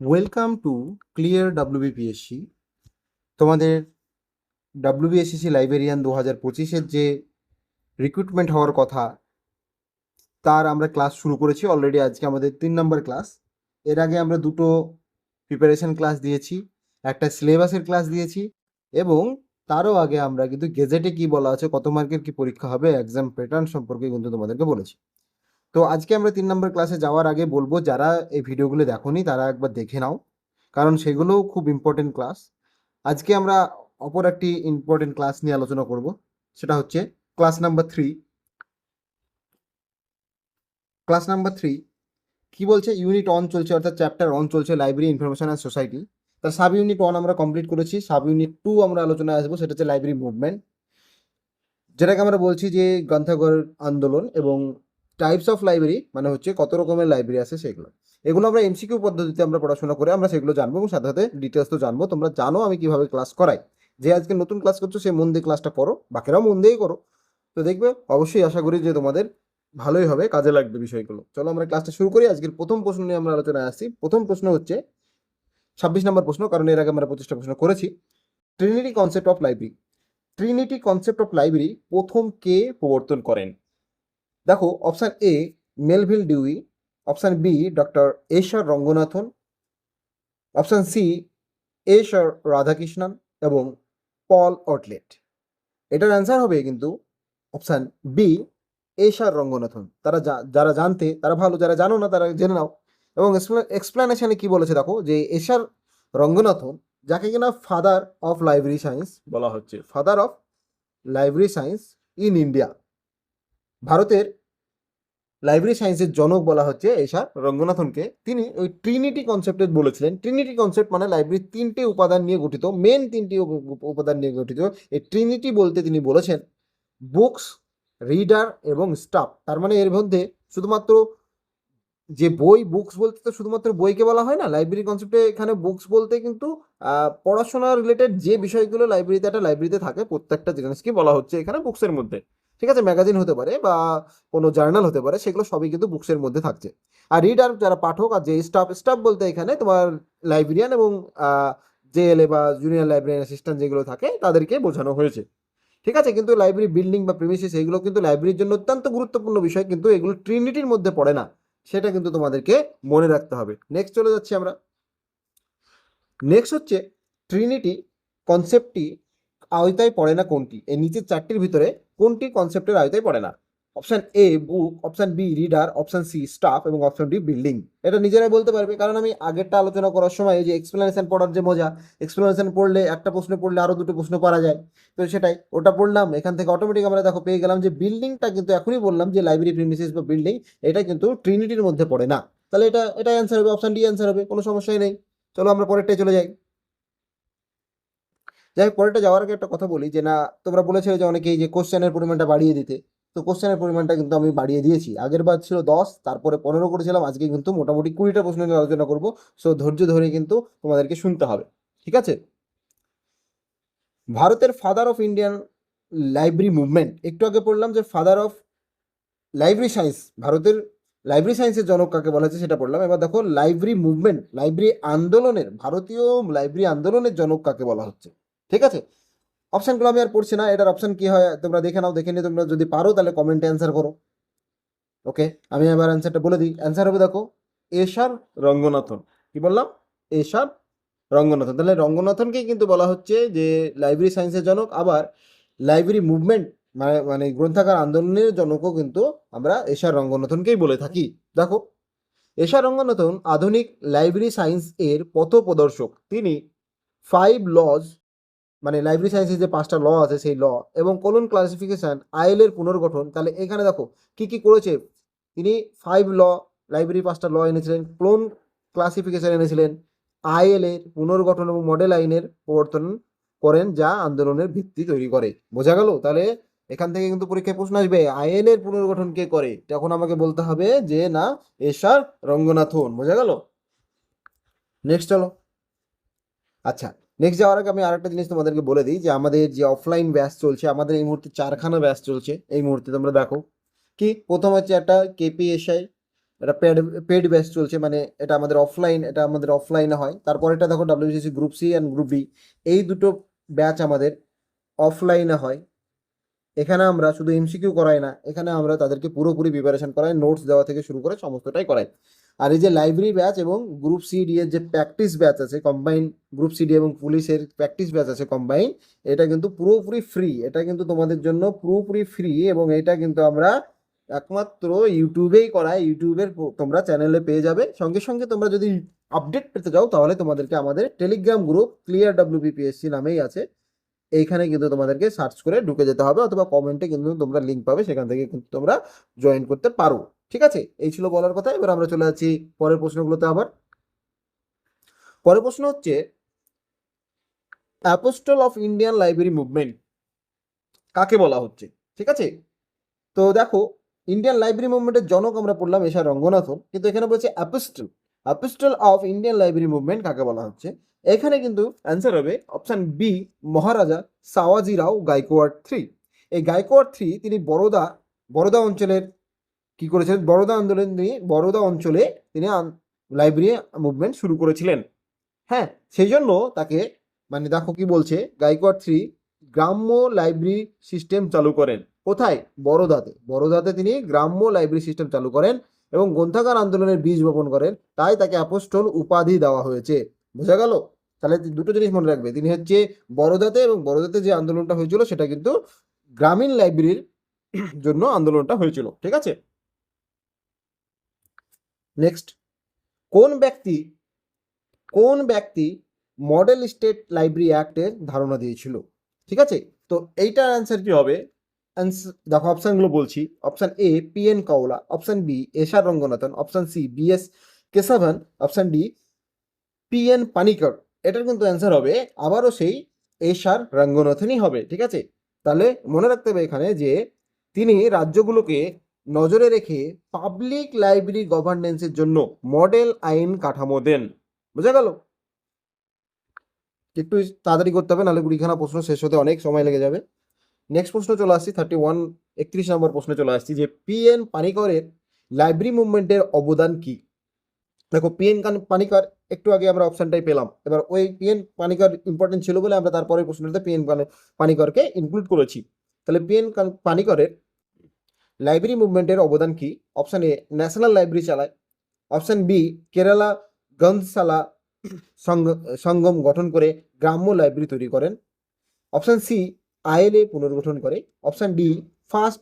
Welcome to clear WBPSC তোমাদের WBSC librarian দু হাজার পঁচিশের যে রিক্রুটমেন্ট হওয়ার কথা, তার আমরা ক্লাস শুরু করেছি অলরেডি আজকে আমাদের তিন নম্বর ক্লাস এর আগে আমরা দুটো প্রিপারেশন ক্লাস দিয়েছি, একটা সিলেবাসের ক্লাস দিয়েছি এবং তারও আগে আমরা কিন্তু গেজেটে কি বলা আছে, কত মার্কের কি পরীক্ষা হবে এক্সাম প্যাটার্ন সম্পর্কে কিন্তু তোমাদেরকে বলেছি। তো আজকে আমরা তিন নম্বর ক্লাসে যাওয়ার আগে বলব, যারা এই ভিডিওগুলো দেখোনি, তারা একবার দেখে নাও। কারণ সেগুলোও খুব ইম্পর্টেন্ট ক্লাস আজকে আমরা অপর একটি ইম্পর্টেন্ট ক্লাস নিয়ে আলোচনা করব, সেটা হচ্ছে class number three class number three কি বলছে? ইউনিট অন চলছে, অর্থাৎ চ্যাপ্টার অন চলছে লাইব্রেরি ইনফরমেশন অ্যান্ড সোসাইটি তার সাব ইউনিট ওয়ান আমরা কমপ্লিট করেছি সাব ইউনিট টু আমরা আলোচনায় আসব, সেটা হচ্ছে লাইব্রেরি মুভমেন্ট যেটাকে আমরা বলছি যে গ্রন্থাগার আন্দোলন এবং টাইপস অফ লাইব্রেরি মানে হচ্ছে কত রকমের লাইব্রেরি আছে সেগুলো। এগুলো আমরা এমসিকিউ পদ্ধতিতে আমরা পড়াশোনা করে আমরা সেগুলো জানব এবং সাথে সাথে ডিটেলস তো জানব। তোমরা জানো আমি কীভাবে ক্লাস করাই। যে আজকে নতুন ক্লাস করছ, সে মন দিয়ে ক্লাসটা করো, বাকিরাও মন দিয়েই করো। তো দেখবে, অবশ্যই আশা করি যে তোমাদের ভালোই হবে, কাজে লাগবে বিষয়গুলো। চলো আমরা ক্লাসটা শুরু করি। আজকের প্রথম প্রশ্ন নিয়ে আমরা আলোচনায় আসছি। প্রথম প্রশ্ন হচ্ছে, ছাব্বিশ নম্বর প্রশ্ন, কারণ এর আগে আমরা পঁচিশটা প্রশ্ন করেছি। Trinity concept of library trinity concept of library প্রথম কে প্রবর্তন করেন? দেখো option A Melvil Dewey option B doctor S R Ranganathan option C এশার রাধাকৃষ্ণন এবং পল অটলেট এটার অ্যান্সার হবে কিন্তু অপশান বি এশার রঙ্গনাথন তারা যারা জানতে তারা ভালো যারা জানো না তারা জেনে নাও। এবং এক্সপ্লেনেশনে কি বলেছে দেখো যে এশার রঙ্গনাথন যাকে কিনা ফাদার অফ লাইব্রেরি সায়েন্স বলা হচ্ছে। Father of library science in India ভারতের লাইব্রেরি সায়েন্সের জনক বলা হচ্ছে এশার রঙ্গনাথনকে। তিনি ওই ট্রিনিটি কনসেপ্টে বলেছিলেন। ট্রিনিটি কনসেপ্ট মানে লাইব্রেরির তিনটে উপাদান নিয়ে গঠিত মেন তিনটি উপ- উপ- উপাদান নিয়ে গঠিত। এই ট্রিনিটি বলতে তিনি বলেছেন বুকস রিডার এবং স্টাফ তার মানে এর মধ্যে শুধুমাত্র যে বই বুকস বলতে তো শুধুমাত্র বইকে বলা হয় না লাইব্রেরি কনসেপ্টে এখানে বুকস বলতে কিন্তু পড়াশোনা রিলেটেড যে বিষয়গুলো লাইব্রেরিতে একটা লাইব্রেরিতে থাকে, প্রত্যেকটা জিনিসকে বলা হচ্ছে এখানে বুকসের মধ্যে। ঠিক আছে ম্যাগাজিন হতে পারে বা কোনো জার্নাল হতে পারে, সেগুলো সবই কিন্তু বুকসের মধ্যে থাকছে। আর রিডার যারা পাঠক আর যে স্টাফ স্টাফ বলতে এখানে তোমার লাইব্রেরিয়ান এবং জেএলএ বা জুনিয়র লাইব্রেরিয়ান অ্যাসিস্ট্যান্ট যেগুলো থাকে, তাদেরকে বোঝানো হয়েছে। ঠিক আছে, কিন্তু লাইব্রেরি বিল্ডিং বা প্রিমিসিস এগুলো কিন্তু লাইব্রেরির জন্য অত্যন্ত গুরুত্বপূর্ণ বিষয়, কিন্তু এগুলো ট্রিনিটির মধ্যে পড়ে না। সেটা কিন্তু তোমাদেরকে মনে রাখতে হবে। নেক্সট চলে যাচ্ছি আমরা। নেক্সট হচ্ছে ট্রিনিটি কনসেপ্টটি আওতায় পড়ে না কোনটি? এই নিচের চারটির ভিতরে কোনটি কনসেপ্টের আওতায় পড়ে না? Option A book option B reader option C staff এবং অপশন ডি বিল্ডিং এটা নিজেরাই বলতে পারবে, কারণ আমি আগেরটা আলোচনা করার সময় যে এক্সপ্লেনেশন পড়ার যে মজা এক্সপ্লেনেশন পড়লে একটা প্রশ্ন পড়লে আরও দুটো প্রশ্ন পারা যায়। তো সেটাই, ওটা পড়লাম, এখান থেকে অটোমেটিক আমরা দেখো পেয়ে গেলাম যে বিল্ডিংটা কিন্তু এখনই বললাম যে লাইব্রেরি প্রিমিসিস বা বিল্ডিং এটা কিন্তু ট্রিনিটির মধ্যে পড়ে না। তাহলে এটা এটা অ্যান্সার হবে অপশন ডি অ্যান্সার হবে, কোনো সমস্যাই নেই। চলো আমরা পরেরটাই চলে যাই। যাই পরেরটা যাওয়ার আগে একটা কথা বলি, যে না, তোমরা বলেছিলে যে অনেকেই যে কোশ্চেনের পরিমাণটা বাড়িয়ে দিতে। তো কোশ্চেনের পরিমাণটা কিন্তু আমি বাড়িয়ে দিয়েছি। আগের বার ছিল দশ, তারপরে পনেরো করেছিলাম, আজকে কিন্তু মোটামুটি কুড়িটা প্রশ্ন নিয়ে আলোচনা করব। সো ধৈর্য ধরে কিন্তু তোমাদেরকে শুনতে হবে, ঠিক আছে? ভারতের father of Indian library movement একটু আগে পড়লাম যে ফাদার অফ লাইব্রেরি সায়েন্স ভারতের লাইব্রেরি সায়েন্সের জনক কাকে বলা হচ্ছে সেটা পড়লাম। এবার দেখো লাইব্রেরি মুভমেন্ট লাইব্রেরি আন্দোলনের, ভারতীয় লাইব্রেরি আন্দোলনের জনক কাকে বলা হচ্ছে? ঠিক আছে? অপশানগুলো আমি আর পড়ছি না। এটার অপশান কি হয়, তোমরা দেখে নাও। দেখে নিয়ে তোমরা যদি পারো, তাহলে কমেন্টে অ্যান্সার করো। ওকে আমি এবার অ্যান্সারটা বলে দিই। অ্যান্সার হবে দেখো, এশার রঙ্গনাথন। কি বললাম? এশার রঙ্গনাথন। তাহলে রঙ্গনাথনকেই কিন্তু বলা হচ্ছে যে লাইব্রেরি সায়েন্সের জনক। আবার লাইব্রেরি মুভমেন্ট মানে মানে গ্রন্থাগার আন্দোলনের জনকও কিন্তু আমরা এশার রঙ্গনাথনকেই বলে থাকি। দেখো, এশার রঙ্গনাথন আধুনিক লাইব্রেরি সায়েন্স এর পথ প্রদর্শক। তিনি ফাইভ লজ মানে লাইব্রেরি সায়েন্সের যে পাঁচটা ল আছে সেই ল এবং কলন ক্লাসিফিকেশান আইএল এর পুনর্গঠন, তাহলে এখানে দেখো কি কি করেছে? তিনি ফাইভ ল লাইব্রেরি পাঁচটা ল এনেছিলেন ক্লোন ক্লাসিফিকেশান এনেছিলেন আইএল এর পুনর্গঠন এবং মডেল আইনের প্রবর্তন করেন যা আন্দোলনের ভিত্তি তৈরি করে। বোঝা গেল? তাহলে এখান থেকে কিন্তু পরীক্ষায় প্রশ্ন আসবে আইএল এর পুনর্গঠন কে করে? তখন আমাকে বলতে হবে যে না, এস এশার রঙ্গনাথন, বোঝা গেল? নেক্সট চলো। আচ্ছা নেক্সট যাওয়ার আগে আমি আরেকটা জিনিস তোমাদেরকে বলে দিই যে আমাদের যে অফলাইন ব্যাচ চলছে, আমাদের এই মুহূর্তে চারখানা ব্যাচ চলছে। এই মুহূর্তে তোমরা দেখো কি, প্রথম হচ্ছে একটা কেপিএসআই এটা পেড পেড ব্যাচ চলছে মানে এটা আমাদের অফলাইন এটা আমাদের অফলাইনে হয়। তারপর এটা দেখো WBCSC group C and group B এই দুটো ব্যাচ আমাদের অফলাইনে হয়। এখানে আমরা শুধু এমসিকিউ করাই না, এখানে আমরা তাদেরকে পুরোপুরি প্রিপারেশন করাই নোটস দেওয়া থেকে শুরু করে সমস্তটাই করাই। আর এই যে লাইব্রেরি ব্যাচ এবং গ্রুপ সিডি এর যে প্র্যাকটিস ব্যাচ আছে কম্বাইন গ্রুপ সিডি এবং পুলিশের প্র্যাকটিস ব্যাচ আছে কম্বাইন এটা কিন্তু পুরোপুরি ফ্রি এটা কিন্তু তোমাদের জন্য পুরোপুরি ফ্রি এবং এটা কিন্তু আমরা একমাত্র ইউটিউবেই করাই ইউটিউবের তোমরা চ্যানেলে পেয়ে যাবে। সঙ্গে সঙ্গে তোমরা যদি আপডেট পেতে চাও, তাহলে তোমাদেরকে আমাদের টেলিগ্রাম গ্রুপ ক্লিয়ার ডাব্লিউবিপিএসসি নামেই আছে। এইখানে কিন্তু তোমাদেরকে সার্চ করে ঢুকে যেতে হবে, অথবা কমেন্টে কিন্তু তোমরা লিঙ্ক পাবে, সেখান থেকে কিন্তু তোমরা জয়েন করতে পারো। ঠিক আছে? এই ছিল বলার কথা। এবার আমরা চলে যাচ্ছি পরের প্রশ্নগুলোতে আবার। পরের প্রশ্ন হচ্ছে apostle of Indian library movement কাকে বলা হচ্ছে? ঠিক আছে? তো দেখো ইন্ডিয়ান লাইব্রেরি মুভমেন্টের জনক আমরা পড়লাম এশা রঙ্গনাথন, কিন্তু এখানে বলছে apostle apostle of Indian library movement কাকে বলা হচ্ছে? এখানে কিন্তু অ্যান্সার হবে option B Maharaja Sayajirao Gaekwad three. এই গাইকোয়াড থ্রি তিনি বরোদা বরোদা অঞ্চলের কি করেছিলেন? বরোদা আন্দোলন নিয়ে, বরোদা অঞ্চলে তিনি লাইব্রেরি মুভমেন্ট শুরু করেছিলেন। হ্যাঁ সেই জন্য তাকে মানে দেখো কি বলছে, গাইকোয়াড থ্রি গ্রাম্য লাইব্রেরি সিস্টেম চালু করেন। কোথায়? বরোদাতে। বরোদাতে তিনি গ্রাম্য লাইব্রেরি সিস্টেম চালু করেন এবং গ্রন্থাগার আন্দোলনের বীজ বপন করেন। তাই তাকে অ্যাপোস্টল উপাধি দেওয়া হয়েছে। বোঝা গেল? তাহলে দুটো জিনিস মনে রাখবে। তিনি হচ্ছে বরোদাতে এবং বরোদাতে যে আন্দোলনটা হয়েছিল, সেটা কিন্তু গ্রামীণ লাইব্রেরির জন্য আন্দোলনটা হয়েছিল। ঠিক আছে? নেক্সট কোন ব্যক্তি কোন ব্যক্তি মডেল স্টেট লাইব্রেরি অ্যাক্টের ধারণা দিয়েছিল? ঠিক আছে? তো এইটার অ্যান্সার কি হবে? দেখো অপশানগুলো বলছি। Option A P N Kaula option B S R Ranganathan option C B S Keshavan option D P N Panikkar এটার কিন্তু অ্যান্সার হবে, আবারও সেই এশার রঙ্গনাথনই হবে, ঠিক আছে? তাহলে মনে রাখতে হবে এখানে যে তিনি রাজ্যগুলোকে নজরে রেখে পাবলিক লাইব্রেরি গভর্নেন্সের জন্য মডেল আইন কাঠামো দেন। বোঝা গেল? একটু তাড়াতাড়ি করতে হবে, নাহলে কুড়িখানা প্রশ্ন শেষ হতে অনেক সময় লেগে যাবে। নেক্সট প্রশ্ন চলে আসছি থার্টি ওয়ান একত্রিশ নম্বর প্রশ্নে চলে আসছি যে পি এন পানিকরের লাইব্রেরি মুভমেন্টের অবদান কি? দেখো পি এন পানিকর একটু আগে আমরা অপশনটাই পেলাম। এবার ওই পি এন পানিকর ইম্পর্টেন্ট ছিল বলে আমরা তারপরে প্রশ্নটাতে পি এন পানিকরকে ইনক্লুড করেছি। তাহলে পি এন পানিকরের লাইব্রেরি মুভমেন্টের অবদান কি? অপশন এ ন্যাশনাল লাইব্রেরি চালায় অপশন বি কেরালা সংগ- সঙ্গম গঠন করে গ্রাম্য লাইব্রেরি তৈরি করেন। অপশন সি আইএলএ পুনর্গঠন করে। Option D first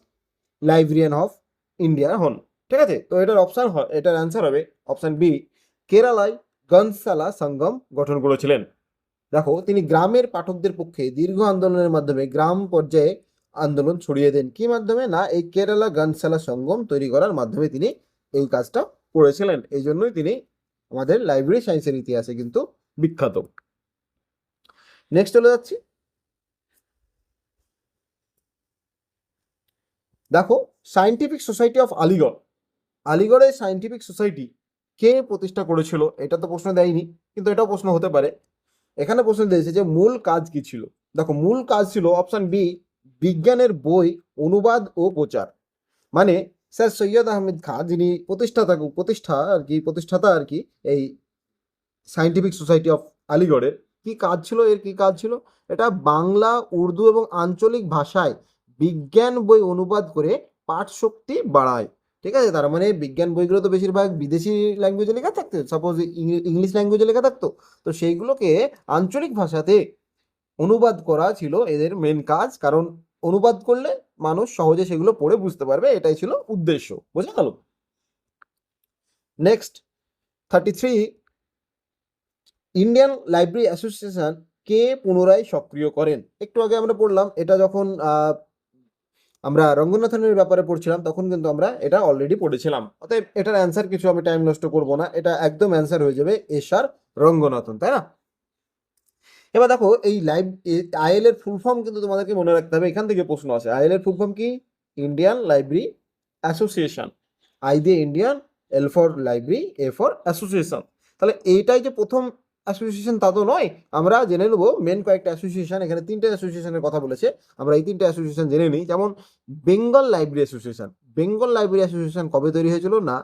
librarian of India হন। ঠিক আছে? তো এটার অপশন এটার অ্যান্সার হবে অপশন বি কেরালায় গন্ধশালা সঙ্গম গঠন করেছিলেন। দেখো, তিনি গ্রামের পাঠকদের পক্ষে দীর্ঘ আন্দোলনের মাধ্যমে গ্রাম পর্যায়ে আন্দোলন ছড়িয়ে দেন। কি মাধ্যমে? না, এই কেরালা গন্ধশালা সঙ্গম তৈরি করার মাধ্যমে তিনি এই কাজটা করেছিলেন। এই জন্যই তিনি আমাদের লাইব্রেরি সায়েন্সের ইতিহাসে কিন্তু বিখ্যাত। নেক্সট চলে যাচ্ছি। দেখো সায়েন্টিফিক সোসাইটি অফ আলিগড় আলিগড়ের সায়েন্টিফিক সোসাইটি কে প্রতিষ্ঠা করেছিল? এটা তো প্রশ্ন দেয়নি, কিন্তু এটাও প্রশ্ন হতে পারে। এখানে প্রশ্ন দিয়েছে যে মূল কাজ কি ছিল? দেখো, মূল কাজ ছিল অপশন বি বিজ্ঞানের বই, অনুবাদ ও প্রচার। মানে স্যার সৈয়দ আহমেদ খান যিনি প্রতিষ্ঠাতা, প্রতিষ্ঠা আর কি, প্রতিষ্ঠাতা আর কি এই সায়েন্টিফিক সোসাইটি অফ আলিগড়ের কি কাজ ছিল এর, কি কাজ ছিল? এটা বাংলা, উর্দু এবং আঞ্চলিক ভাষায় বিজ্ঞান বই অনুবাদ করে পাঠ শক্তি বাড়ায়। ঠিক আছে? তার মানে বিজ্ঞান বইগুলো তো বেশিরভাগ বিদেশি ল্যাঙ্গুয়েজে লেখা থাকতো। সাপোজ ইংলিশ ল্যাঙ্গুয়েজে লেখা থাকতো। তো সেইগুলোকে আঞ্চলিক ভাষাতে অনুবাদ করা ছিল এদের মেন কাজ। কারণ অনুবাদ করলে মানুষ সহজে সেগুলো পড়ে বুঝতে পারবে, এটাই ছিল উদ্দেশ্য, বোঝা গেল? Next thirty three Indian library association কে পুনরায় সক্রিয় করেন? একটু আগে আমরা পড়লাম, এটা যখন আমরা রঙ্গনাথনের ব্যাপারে পড়ছিলাম, তখন কিন্তু আমরা এটা অলরেডি পড়েছিলাম। অতএব এটার অ্যান্সার কিছু আমি টাইম নষ্ট করব না, এটা একদম অ্যান্সার হয়ে যাবে এস আর রঙ্গনাথন, তাই না? এবার দেখো, এই লাইভ আইএল এর ফুল ফর্ম কিন্তু তোমাদেরকে মনে রাখতে হবে, এখান থেকে প্রশ্ন আছে আইএল এর ফুল ফর্ম কি? ইন্ডিয়ান লাইব্রেরি অ্যাসোসিয়েশন আই দিয়ে Indian L for library A for association তাহলে এইটাই যে প্রথম অ্যাসোসিয়েশন তা তো নয়, আমরা জেনে নেব মেন কয়েকটা অ্যাসোসিয়েশন এখানে তিনটে অ্যাসোসিয়েশনের কথা বলেছে, আমরা এই তিনটে অ্যাসোসিয়েশন জেনে নিই। যেমন Bengal library association Bengal library association কবে তৈরি হয়েছিল? না,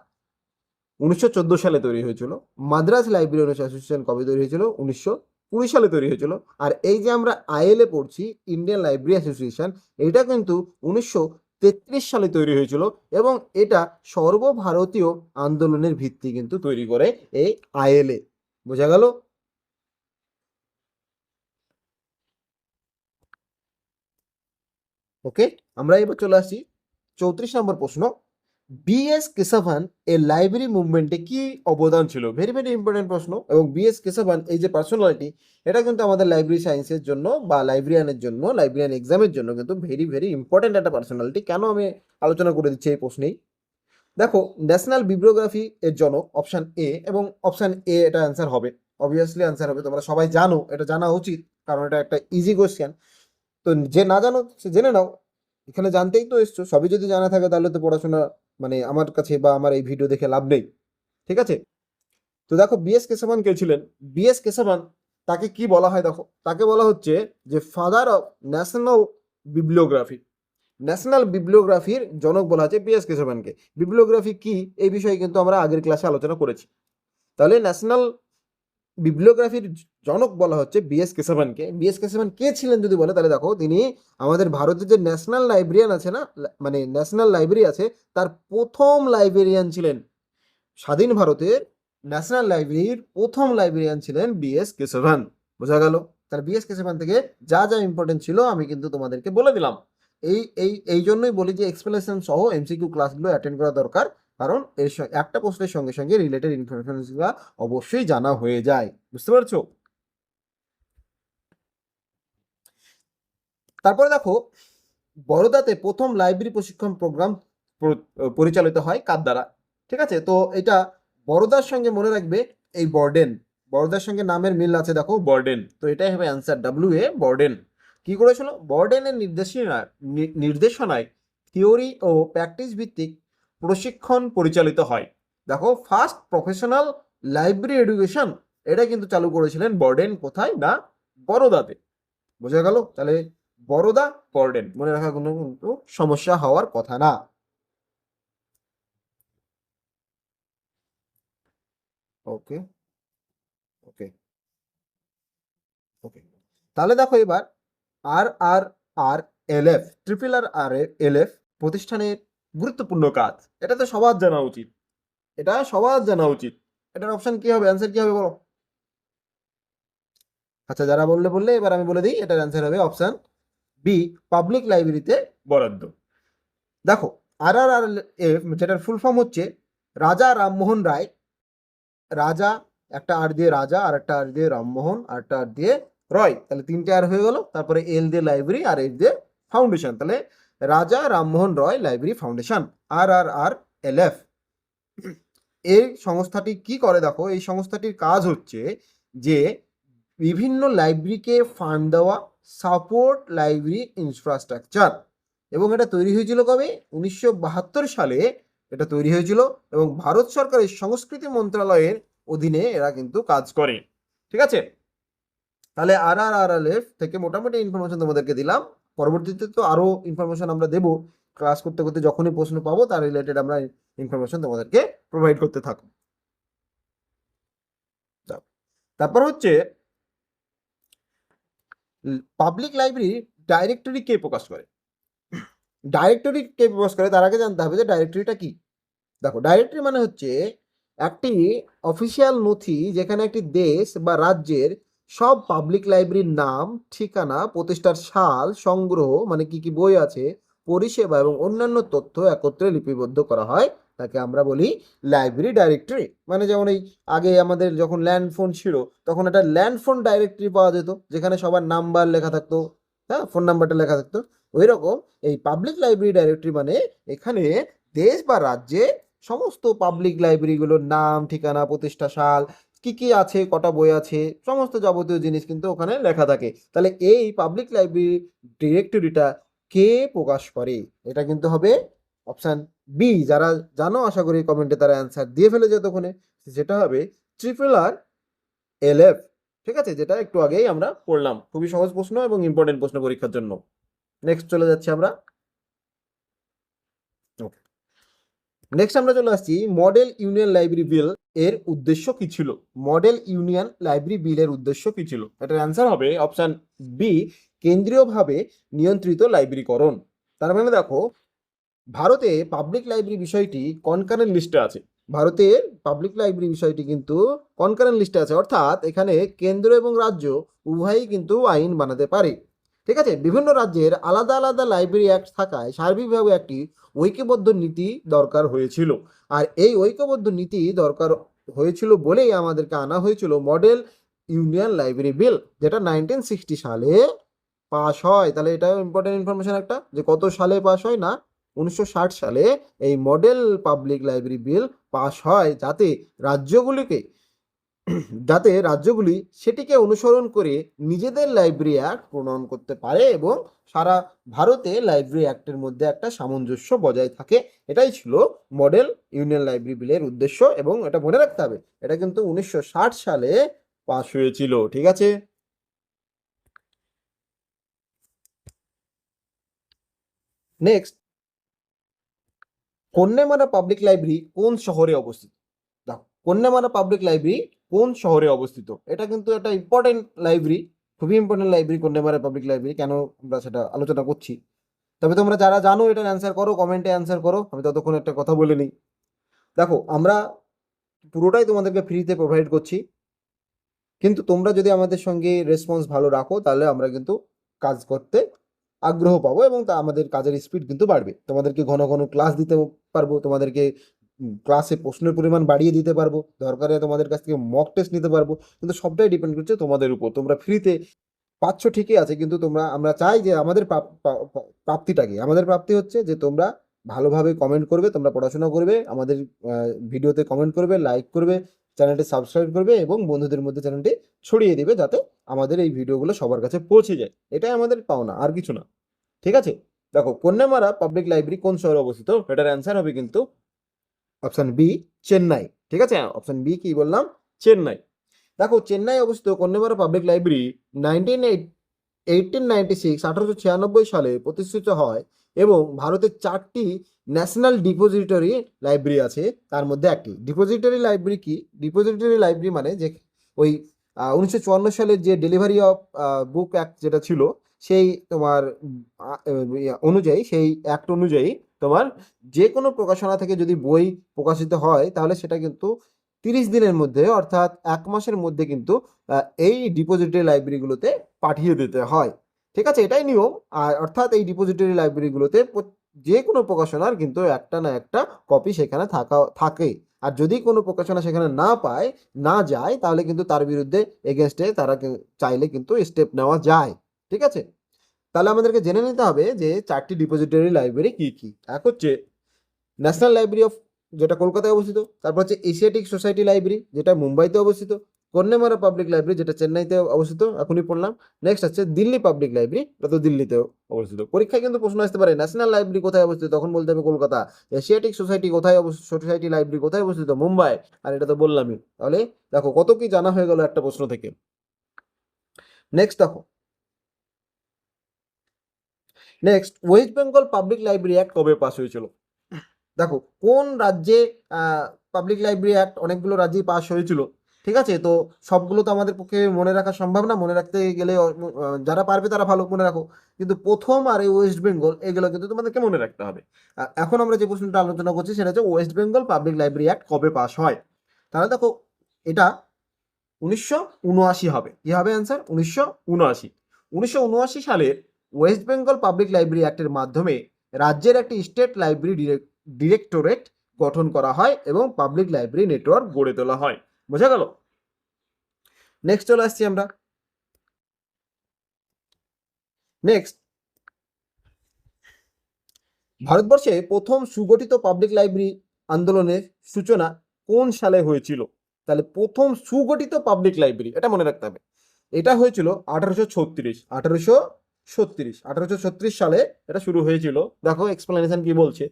উনিশশো চোদ্দ সালে তৈরি হয়েছিল। মাদ্রাজ লাইব্রেরি অ্যাসোসিয়েশন কবে তৈরি হয়েছিল? উনিশশো কুড়ি সালে তৈরি হয়েছিল। আর এই যে আমরা আইএলএ পড়ছি ইন্ডিয়ান লাইব্রেরি অ্যাসোসিয়েশন এটা কিন্তু উনিশশো তেত্রিশ সালে তৈরি হয়েছিল এবং এটা সর্বভারতীয় আন্দোলনের ভিত্তি কিন্তু তৈরি করে এই আইএলএ বোঝা গেল? ওকে আমরা এবার চলে আসছি চৌত্রিশ নম্বর প্রশ্ন। বিএস কেশভান এর লাইব্রেরি মুভমেন্টে কি অবদান ছিল? ভেরি ভেরি ইম্পর্টেন্ট প্রশ্ন। এবং বিএস কেশভান এই যে পার্সোনালিটি এটা কিন্তু আমাদের লাইব্রেরি সায়েন্সের জন্য বা লাইব্রেরিয়ানের জন্য লাইব্রেরিয়ান এক্সামের জন্য কিন্তু ভেরি ভেরি ইম্পর্টেন্ট একটা পার্সোনালিটি কেন আমি আলোচনা করে দিচ্ছি এই প্রশ্নেই? দেখো ন্যাশনাল বিব্রোগ্রাফি এর জনক অপশান এ এবং অপশান এ এটা অ্যান্সার হবে। অবভিয়াসলি অ্যান্সার হবে, তোমরা সবাই জানো, এটা জানা উচিত, কারণ এটা একটা ইজি কোয়েশ্চেন তো যে না জানো, সে জেনে নাও। এখানে জানতেই তো এসছো, সবই যদি জানা থাকে তাহলে তো পড়াশোনা মানে আমার কাছে বা আমার এই ভিডিও দেখে লাভ নেই। ঠিক আছে? তো দেখো বিএস কেশবান কে ছিলেন? বিএস কেশবান তাকে কি বলা হয় দেখো? তাকে বলা হচ্ছে যে father of national bibliography national বিব্লিওগ্রাফির জনক বলা হচ্ছে বিএস কেশবানকে। বিব্লিওগ্রাফি কি? এই বিষয়ে কিন্তু আমরা আগের ক্লাসে আলোচনা করেছি। তাহলে ন্যাশনাল বিব্লিওগ্রাফির জনক বলা হচ্ছে বিএস কেশবানকে। বিএস কেশবান কে ছিলেন যদি বলে, তাহলে দেখো, তিনি আমাদের ভারতের যে ন্যাশনাল লাইব্রেরিয়ান আছে না মানে ন্যাশনাল লাইব্রেরি আছে, তার প্রথম লাইব্রেরিয়ান ছিলেন স্বাধীন ভারতের ন্যাশনাল লাইব্রেরির প্রথম লাইব্রেরিয়ান ছিলেন বিএস কেশবান। বোঝা গেল? তাহলে বিএস কেশবান থেকে যা যা ইম্পর্টেন্ট ছিল, আমি কিন্তু তোমাদেরকে বলে দিলাম। এই এই এই জন্যই বলি যে এক্সপ্লেনেশন সহ এমসিকিউ ক্লাসগুলো অ্যাটেন্ড করা দরকার। কারণ এর একটা প্রশ্নের সঙ্গে সঙ্গে রিলেটেড ইনফরমেশনগুলো অবশ্যই জানা হয়ে যায়। বুঝতে পারছ? তারপরে দেখো, বরোদাতে প্রথম লাইব্রেরি প্রশিক্ষণ প্রোগ্রাম পরিচালিত হয় কার দ্বারা? ঠিক আছে? তো এটা বরোদার সঙ্গে মনে রাখবে এই বর্ডেন বরোদার সঙ্গে নামের মিল আছে দেখো বর্ডেন তো এটাই হবে অ্যান্সার ডাব্লিউ এ বর্ডেন কি করেছিল? বর্ডেনের নির্দেশনায় নির্দেশনায় থিওরি ও প্র্যাকটিস ভিত্তিক প্রশিক্ষণ পরিচালিত হয়। দেখো ফার্স্ট প্রফেশনাল লাইব্রেরি এডুকেশন এটা কিন্তু চালু করেছিলেন বর্ডেন কোথায়? না, বরোদাতে। বোঝা গেল? তাহলে বরোদা, বর্ডেন। মনে রাখা কোনো কিন্তু সমস্যা হওয়ার কথা না। ওকে ওকে ওকে। তাহলে দেখো এবার R R R L F triple R R L F প্রতিষ্ঠানের গুরুত্বপূর্ণ কাজ। এটা তো সবার জানা উচিত। এটা সবার জানা উচিত। এটার অপশন কি হবে? অ্যান্সার কি হবে বলো? আচ্ছা যারা বললে বললে, এবার আমি বলে দিই, এটার অ্যান্সার হবে অপশন বি পাবলিক লাইব্রেরিতে বরাদ্দ। দেখো আর আর আর এফ যেটার ফুল ফর্ম হচ্ছে রাজা রামমোহন রায়। রাজা, একটা আর দিয়ে রাজা, আর একটা আর দিয়ে রামমোহন, আর একটা আর দিয়ে রয়। তাহলে তিনটে আর হয়ে গেল। তারপরে এল দিয়ে লাইব্রেরি আর এফ দিয়ে ফাউন্ডেশন তাহলে Raja Rammohun Roy library foundation R R R L F এই সংস্থাটি কি করে দেখো? এই সংস্থাটির কাজ হচ্ছে যে বিভিন্ন লাইব্রেরিকে ফান্ড দেওয়া, সাপোর্ট লাইব্রেরি ইনফ্রাস্ট্রাকচার। এবং এটা তৈরি হয়েছিল কবে? উনিশশো বাহাত্তর সালে এটা তৈরি হয়েছিল এবং ভারত সরকারের সংস্কৃতি মন্ত্রণালয়ের অধীনে এরা কিন্তু কাজ করে। ঠিক আছে? তাহলে আর আর আর এল এফ থেকে মোটামুটি ইনফরমেশন তোমাদেরকে দিলাম। পরবর্তীতে তো আরও ইনফরমেশন আমরা দেবো। ক্লাস করতে করতে যখনই প্রশ্ন পাবো, তার রিলেটেড আমরা ইনফরমেশন তোমাদেরকে প্রোভাইড করতে থাকব। তারপর হচ্ছে পাবলিক লাইব্রেরি ডাইরেক্টরি কে প্রকাশ করে? ডাইরেক্টরি কে প্রকাশ করে, তার আগে জানতে হবে যে ডাইরেক্টরিটা কি? দেখো ডাইরেক্টরি মানে হচ্ছে একটি অফিসিয়াল নথি যেখানে একটি দেশ বা রাজ্যের সব পাবলিক লাইব্রেরির নাম, ঠিকানা, প্রতিষ্ঠার সাল, সংগ্রহ মানে কি কি বই আছে, পরিষেবা এবং অন্যান্য তথ্য একত্রে লিপিবদ্ধ করা হয়, তাকে আমরা বলি লাইব্রেরি ডাইরেক্টরি মানে যেমন এই আগে আমাদের যখন ল্যান্ড ফোন ছিল, তখন একটা ল্যান্ড ফোন ডাইরেক্টরি পাওয়া যেত, যেখানে সবার নাম্বার লেখা থাকতো হ্যাঁ ফোন নাম্বারটা লেখা থাকতো। ওই রকম এই পাবলিক লাইব্রেরি ডাইরেক্টরি মানে এখানে দেশ বা রাজ্যে সমস্ত পাবলিক লাইব্রেরিগুলোর নাম, ঠিকানা, প্রতিষ্ঠা সাল কি কি আছে, কটা বই আছে, সমস্ত যাবতীয় জিনিস কিন্তু ওখানে লেখা থাকে। তাহলে এই পাবলিক লাইব্রেরি ডিরেক্টরিটা কে প্রকাশ করে? এটা কিন্তু হবে অপশান বি যারা জানো, আশা করি কমেন্টে তারা অ্যান্সার দিয়ে ফেলে ফেলেছে তখন সেটা হবে ট্রিপল আর এল এফ ঠিক আছে? যেটা একটু আগেই আমরা পড়লাম। খুবই সহজ প্রশ্ন এবং ইম্পর্টেন্ট প্রশ্ন পরীক্ষার জন্য। নেক্সট চলে যাচ্ছি আমরা। ওকে নেক্সট আমরা চলে আসছি মডেল ইউনিয়ন লাইব্রেরি বিল এর উদ্দেশ্য কি ছিল? মডেল ইউনিয়ন লাইব্রেরি বিলের উদ্দেশ্য কি ছিল? এটার অ্যান্সার হবে অপশান বি কেন্দ্রীয়ভাবে নিয়ন্ত্রিত লাইব্রেরিকরণ তার মানে দেখো, ভারতে পাবলিক লাইব্রেরি বিষয়টি কনকারেন্ট লিস্টে আছে। ভারতের পাবলিক লাইব্রেরি বিষয়টি কিন্তু কনকারেন্ট লিস্টে আছে। অর্থাৎ এখানে কেন্দ্র এবং রাজ্য উভয়ই কিন্তু আইন বানাতে পারে। ঠিক আছে? বিভিন্ন রাজ্যের আলাদা আলাদা লাইব্রেরি অ্যাক্ট থাকায় সার্বিকভাবে একটি ঐক্যবদ্ধ নীতি দরকার হয়েছিল। আর এই ঐক্যবদ্ধ নীতি দরকার হয়েছিল বলেই আমাদেরকে আনা হয়েছিল মডেল ইউনিয়ন লাইব্রেরি বিল যেটা নাইনটিন সিক্সটি সালে পাস হয়। তাহলে এটাও ইম্পর্টেন্ট ইনফরমেশন একটা, যে কত সালে পাস হয় না? উনিশশো ষাট সালে এই model public library bill pass হয়, যাতে রাজ্যগুলিকে যাতে রাজ্যগুলি সেটিকে অনুসরণ করে নিজেদের লাইব্রেরি অ্যাক্ট প্রণয়ন করতে পারে এবং সারা ভারতে লাইব্রেরি অ্যাক্টের মধ্যে একটা সামঞ্জস্য বজায় থাকে। এটাই ছিল মডেল ইউনিয়ন লাইব্রেরি বিলের উদ্দেশ্য এবং এটা মনে রাখতে হবে, এটা কিন্তু উনিশশো ষাট সালে পাশ হয়েছিল, ঠিক আছে? নেক্সট কন্যামারা পাবলিক লাইব্রেরি কোন শহরে অবস্থিত? দেখো কন্যামারা পাবলিক লাইব্রেরি কোন শহরে অবস্থিত? এটা কিন্তু একটা ইম্পর্টেন্ট লাইব্রেরি খুবই important library Connemara public library কেন আমরা সেটা আলোচনা করছি? তবে তোমরা যারা জানো এটার অ্যান্সার করো কমেন্টে অ্যান্সার করো, আমি ততক্ষণ একটা কথা বলে নিই। দেখো, আমরা পুরোটাই তোমাদেরকে ফ্রিতে প্রোভাইড করছি, কিন্তু তোমরা যদি আমাদের সঙ্গে রেসপন্স ভালো রাখো, তাহলে আমরা কিন্তু কাজ করতে আগ্রহ পাবো এবং তা আমাদের কাজের স্পিড কিন্তু বাড়বে। তোমাদেরকে ঘন ঘন ক্লাস দিতে পারব, তোমাদেরকে ক্লাসে প্রশ্নের পরিমাণ বাড়িয়ে দিতে পারব, দরকারে তোমাদের কাছ থেকে মক টেস্ট নিতে পারব, কিন্তু সবটাই ডিপেন্ড করছে তোমাদের উপর। তোমরা ফ্রিতে পাচ্ছ ঠিকই আছে, কিন্তু তোমরা, আমরা চাই যে আমাদের প্রাপ্তিটাকে, আমাদের প্রাপ্তি হচ্ছে যে তোমরা ভালোভাবে কমেন্ট করবে, তোমরা পড়াশোনা করবে, আমাদের ভিডিওতে কমেন্ট করবে লাইক করবে চ্যানেলটি সাবস্ক্রাইব করবে এবং বন্ধুদের মধ্যে চ্যানেলটি ছড়িয়ে দিবে যাতে আমাদের এই ভিডিওগুলো সবার কাছে পৌঁছে যায়। এটাই আমাদের পাওনা, আর কিছু না। ঠিক আছে? দেখো, কন্যামারা পাবলিক লাইব্রেরি কোন শহরে অবস্থিত? এটার অ্যান্সার হবে কিন্তু অপশন বি চেন্নাই ঠিক আছে? অপশন বি কি বললাম? চেন্নাই দেখো চেন্নাই অবস্থিত Connemara public library nineteen eight eighteen ninety six আঠারোশো ছিয়ানব্বই সালে প্রতিষ্ঠিত হয় এবং ভারতের চারটি ন্যাশনাল ডিপোজিটরি লাইব্রেরি আছে। তার মধ্যে একটি। ডিপোজিটরি লাইব্রেরি কি? ডিপোজিটরি লাইব্রেরি মানে যে ওই উনিশশো চুয়ান্ন যে ডেলিভারি অফ বুক অ্যাক্ট যেটা ছিল, সেই তোমার অনুযায়ী, সেই অ্যাক্ট অনুযায়ী তোমার যে কোনো প্রকাশনা থেকে যদি বই প্রকাশিত হয়, তাহলে সেটা কিন্তু তিরিশ দিনের মধ্যে অর্থাৎ এক মাসের মধ্যে কিন্তু এই ডিপোজিটরি লাইব্রেরিগুলোতে পাঠিয়ে দিতে হয়। ঠিক আছে? এটাই নিয়ম। আর অর্থাৎ এই ডিপোজিটরি লাইব্রেরিগুলোতে যে কোনো প্রকাশনার কিন্তু একটা না একটা কপি সেখানে থাকা, থাকে। আর যদি কোনো প্রকাশনা সেখানে না পায়, না যায়, তাহলে কিন্তু তার বিরুদ্ধে এগেনস্টে তারা চাইলে কিন্তু স্টেপ নেওয়া যায়। ঠিক আছে? তাহলে আমাদেরকে জেনে নিতে হবে যে চারটি ডিপোজিটরি লাইব্রেরি কি কি। এক হচ্ছে ন্যাশনাল লাইব্রেরি অফ যেটা কলকাতায় অবস্থিত, তারপর হচ্ছে এশিয়াটিক সোসাইটি লাইব্রেরি যেটা মুম্বাইতে অবস্থিত কন্যামারা পাবলিক লাইব্রেরি যেটা চেন্নাইতে অবস্থিত, এখনই পড়লাম। নেক্সট হচ্ছে দিল্লি পাবলিক লাইব্রেরি এটা তো দিল্লিতেও অবস্থিত। পরীক্ষায় কিন্তু প্রশ্ন আসতে পারে ন্যাশনাল লাইব্রেরি কোথায় অবস্থিত? তখন বলতে হবে কলকাতা। এশিয়াটিক সোসাইটি কোথায় অবস্থিত সোসাইটি লাইব্রেরি কোথায় অবস্থিত? মুম্বাই। আর এটা তো বললামই। তাহলে দেখো কত কি জানা হয়ে গেল একটা প্রশ্ন থেকে। নেক্সট দেখো next West Bengal public library act কবে পাস হয়েছিল? দেখো, কোন রাজ্যে পাবলিক লাইব্রেরি অ্যাক্ট অনেকগুলো রাজ্যেই পাস হয়েছিল? ঠিক আছে? তো সবগুলো তো আমাদের পক্ষে মনে রাখা সম্ভব না। মনে রাখতে গেলে যারা পারবে তারা ভালো, মনে রাখো। কিন্তু প্রথম আর এই ওয়েস্ট বেঙ্গল এগুলো কিন্তু তোমাদেরকে মনে রাখতে হবে। এখন আমরা যে প্রশ্নটা আলোচনা করছি, সেটা হচ্ছে West Bengal public library act কবে পাস হয়? তাহলে দেখো, এটা উনিশশো উনআশি হবে। কি হবে অ্যান্সার উনিশশো উনআশি। উনিশশো উনআশি সালের ওয়েস্ট বেঙ্গল পাবলিক লাইব্রেরি অ্যাক্টের মাধ্যমে রাজ্যের একটি স্টেট লাইব্রেরি ডিরেক্টরেট গঠন করা হয় এবং পাবলিক লাইব্রেরি নেটওয়ার্ক গড়ে তোলা হয়। বোঝা গেল? নেক্সট চলে আসছি আমরা। নেক্সট ভারতবর্ষে প্রথম সুগঠিত পাবলিক লাইব্রেরি আন্দোলনের সূচনা কোন সালে হয়েছিল? তাহলে প্রথম সুগঠিত পাবলিক লাইব্রেরি এটা মনে রাখতে হবে। এটা হয়েছিল আঠারোশো ছত্রিশ, আঠারোশো ছত্রিশ, আঠারোশো ছত্রিশ সালে এটা শুরু হয়েছিল। দেখো এক্সপ্লেনেশন কি বলছে?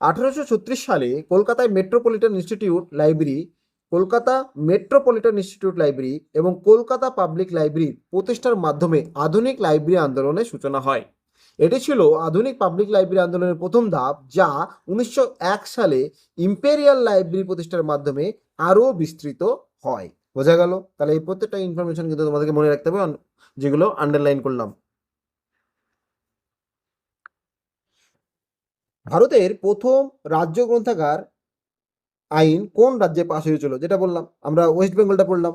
আঠারোশো ছত্রিশ সালে কলকাতায় metropolitan institute library Kolkata metropolitan institute library এবং কলকাতা পাবলিক লাইব্রেরি প্রতিষ্ঠার মাধ্যমে আধুনিক লাইব্রেরি আন্দোলনের সূচনা হয়। এটি ছিল আধুনিক পাবলিক লাইব্রেরি আন্দোলনের প্রথম ধাপ, যা উনিশশো এক সালে ইম্পেরিয়াল লাইব্রেরি প্রতিষ্ঠার মাধ্যমে আরও বিস্তৃত হয়। বোঝা গেল? তাহলে এই প্রত্যেকটা ইনফরমেশন কিন্তু তোমাদেরকে মনে রাখতে হবে, যেগুলো আন্ডারলাইন করলাম। ভারতের প্রথম রাজ্য গ্রন্থাগার আইন কোন রাজ্যে পাশ হয়েছিল? যেটা বললাম, আমরা ওয়েস্ট বেঙ্গলটা পড়লাম।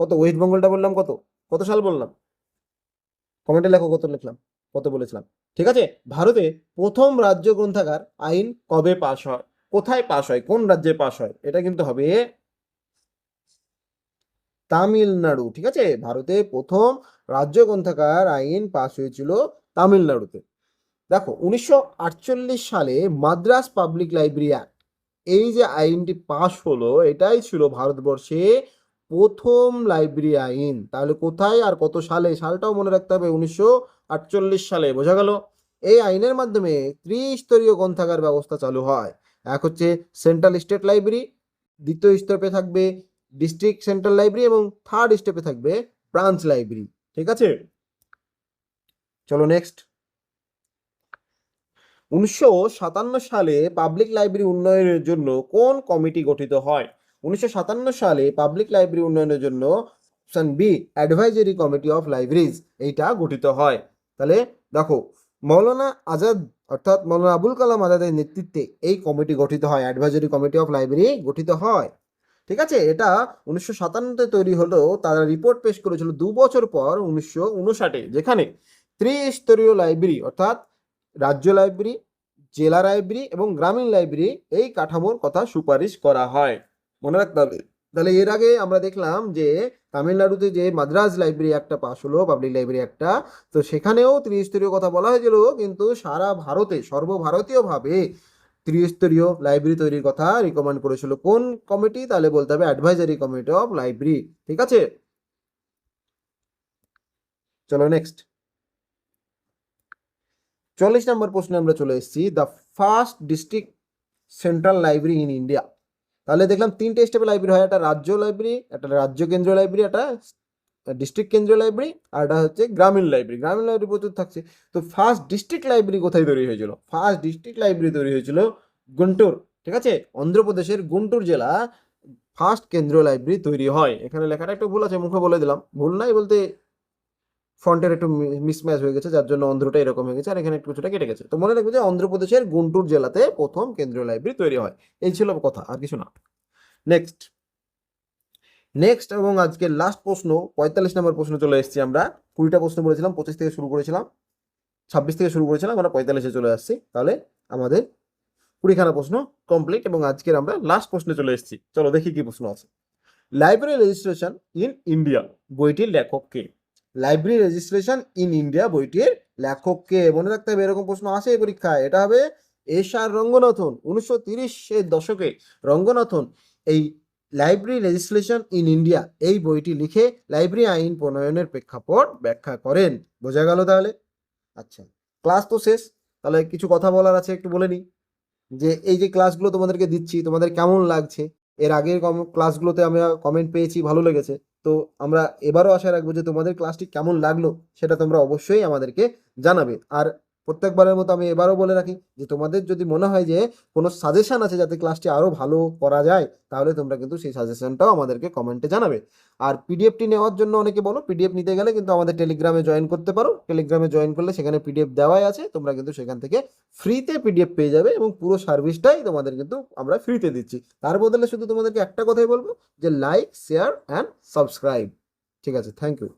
কত? ওয়েস্ট বেঙ্গলটা বললাম কত? কত সাল বললাম? কমেন্টে লেখো কত লিখলাম? কত বলেছিলাম? ঠিক আছে? ভারতে প্রথম রাজ্য গ্রন্থাগার আইন কবে পাশ হয়? কোথায় পাশ হয়? কোন রাজ্যে পাশ হয়? এটা কিন্তু হবে তামিলনাড়ু। ঠিক আছে? ভারতে প্রথম রাজ্য গ্রন্থাগার আইন পাশ হয়েছিল তামিলনাড়ুতে। দেখো, উনিশশো আটচল্লিশ সালে মাদ্রাস পাবলিক লাইব্রেরি অ্যাক্ট, এই যে আইনটি পাশ হলো, এটাই ছিল ভারতবর্ষে প্রথম লাইব্রেরি আইন। তাহলে কোথায় আর কত সালে? সালটাও মনে রাখতে হবে, উনিশশো আটচল্লিশ সালে, বোঝা গেল? এই আইনের মাধ্যমে ত্রিস্তরীয় গ্রন্থাগার ব্যবস্থা চালু হয়। এক হচ্ছে সেন্ট্রাল স্টেট লাইব্রেরি, দ্বিতীয় স্তরে থাকবে ডিস্ট্রিক্ট সেন্ট্রাল লাইব্রেরি এবং থার্ড স্টেপে থাকবে ব্রাঞ্চ লাইব্রেরি, ঠিক আছে? চলো নেক্সট উনিশশো সাতান্ন সালে পাবলিক লাইব্রেরি উন্নয়নের জন্য কোন কমিটি গঠিত হয়? উনিশশো সাতান্ন সালে পাবলিক লাইব্রেরি উন্নয়নের জন্য option B, advisory committee of libraries, এইটা গঠিত হয়। তাহলে দেখো, মৌলানা আজাদ, অর্থাৎ মৌলানা আবুল কালাম আজাদের নেতৃত্বে এই কমিটি গঠিত হয়, অ্যাডভাইজারি কমিটি অফ লাইব্রেরি গঠিত হয়। ঠিক আছে? এটা উনিশশো সাতান্নতে তৈরি হলেও তারা রিপোর্ট পেশ করেছিল দু বছর পর উনিশশো উনষাটে, যেখানে ত্রিস্তরীয় লাইব্রেরি, অর্থাৎ রাজ্য লাইব্রেরি, জেলা লাইব্রেরি এবং গ্রামীণ লাইব্রেরি এই কাঠামোর কথা সুপারিশ করা হয়। মনে রাখতে হবে। তাহলে এর আগে আমরা দেখলাম যে তামিলনাড়ুতে যে মাদ্রাজ লাইব্রেরি একটা পাশ হলো, পাবলিক লাইব্রেরি একটা, তো সেখানেও ত্রিস্তরীয় কথা বলা হয়েছিল, কিন্তু সারা ভারতে, সর্বভারতীয়ভাবে ত্রিস্তরীয় লাইব্রেরি তৈরির কথা রিকমেন্ড করেছিল। কোন কমিটি তাহলে বলতে হবে অ্যাডভাইজারি কমিটি অফ লাইব্রেরি ঠিক আছে? চলো নেক্সট চল্লিশ নম্বর প্রশ্নে আমরা চলে এসেছি the first district central library in India তাহলে দেখলাম তিনটে স্টেপে লাইব্রেরি হয়, একটা রাজ্য লাইব্রেরি একটা রাজ্য কেন্দ্রীয় লাইব্রেরি একটা ডিস্ট্রিক্ট কেন্দ্রীয় লাইব্রেরি আর একটা হচ্ছে গ্রামীণ লাইব্রেরি গ্রামীণ লাইব্রেরি প্রচুর থাকছে। তো ফার্স্ট ডিস্ট্রিক্ট লাইব্রেরি কোথায় তৈরি হয়েছিল? ফার্স্ট ডিস্ট্রিক্ট লাইব্রেরি তৈরি হয়েছিল গুন্টুর, ঠিক আছে? অন্ধ্রপ্রদেশের গুন্টুর জেলা ফার্স্ট কেন্দ্রীয় লাইব্রেরি তৈরি হয়। এখানে লেখাটা একটু ভুল আছে, মুখে বলে দিলাম। ভুল নাই বলতে ফন্টের একটু মিসম্যাচ হয়ে গেছে, যার জন্য অন্ধ্রটা এরকম হয়ে গেছে, আর এখানে একটু কিছুটা কেটে গেছে। তো মনে রাখবে যে অন্ধ্রপ্রদেশের গুন্টুর জেলাতে প্রথম কেন্দ্রীয় লাইব্রেরি তৈরি হয়। এই ছিল কথা, আর কিছু না। নেক্সট নেক্সট এবং আজকের লাস্ট প্রশ্ন, পঁয়তাল্লিশ নম্বর প্রশ্ন চলে এসেছি আমরা। কুড়িটা প্রশ্ন বলেছিলাম, পঁচিশ থেকে শুরু করেছিলাম, ছাব্বিশ থেকে শুরু করেছিলাম, আমরা পঁয়তাল্লিশে চলে আসছি। তাহলে আমাদের কুড়িখানা প্রশ্ন কমপ্লিট এবং আজকের আমরা লাস্ট প্রশ্নে চলে এসেছি। চলো দেখি কি প্রশ্ন আছে। লাইব্রেরি রেজিস্ট্রেশন ইন ইন্ডিয়া বইটির লেখক কে? লাইব্রেরি রেজিস্ট্রেশন ইন ইন্ডিয়া বইটির লেখক কে? মনে রাখতে হবে এরকম প্রশ্ন আসে এই পরীক্ষায়। এটা হবে এস আর রঙ্গনাথন, উনিশশো তিরিশের দশকে। রঙ্গনাথন, এই লাইব্রেরি রেজিস্ট্রেশন ইন ইন্ডিয়া, এই বইটি লিখে লাইব্রেরি আইন প্রণয়নের প্রেক্ষাপট ব্যাখ্যা করেন। বোঝা গেল তাহলে? আচ্ছা ক্লাস তো শেষ। তাহলে কিছু কথা বলার আছে, একটু বলে নিই। যে এই যে ক্লাসগুলো তোমাদেরকে দিচ্ছি, তোমাদের কেমন লাগছে? এর আগের ক্লাসগুলোতে আমরা কমেন্ট পেয়েছি, ভালো লেগেছে। তো আমরা এবারও আশা রাখব যে তোমাদের ক্লাসটি কেমন লাগল সেটা তোমরা অবশ্যই আমাদেরকে জানাবে। আর প্রত্যেকবারের মতো আমি এবারও বলে রাখি যে তোমাদের যদি মনে হয় যে কোনো সাজেশান আছে যাতে ক্লাসটি আরও ভালো করা যায়, তাহলে তোমরা কিন্তু সেই সাজেশনটাও আমাদেরকে কমেন্টে জানাবে। আর পিডিএফটি নেওয়ার জন্য অনেকে বলো পিডিএফ নিতে গেলে কিন্তু আমাদের টেলিগ্রামে জয়েন করতে পারো। টেলিগ্রামে জয়েন করলে সেখানে পিডিএফ দেওয়াই আছে, তোমরা কিন্তু সেখান থেকে ফ্রিতে পিডিএফ পেয়ে যাবে এবং পুরো সার্ভিসটাই তোমাদের কিন্তু আমরা ফ্রিতে দিচ্ছি। তার বদলে শুধু তোমাদেরকে একটা কথাই বলব যে লাইক শেয়ার অ্যান্ড সাবস্ক্রাইব ঠিক আছে থ্যাংক ইউ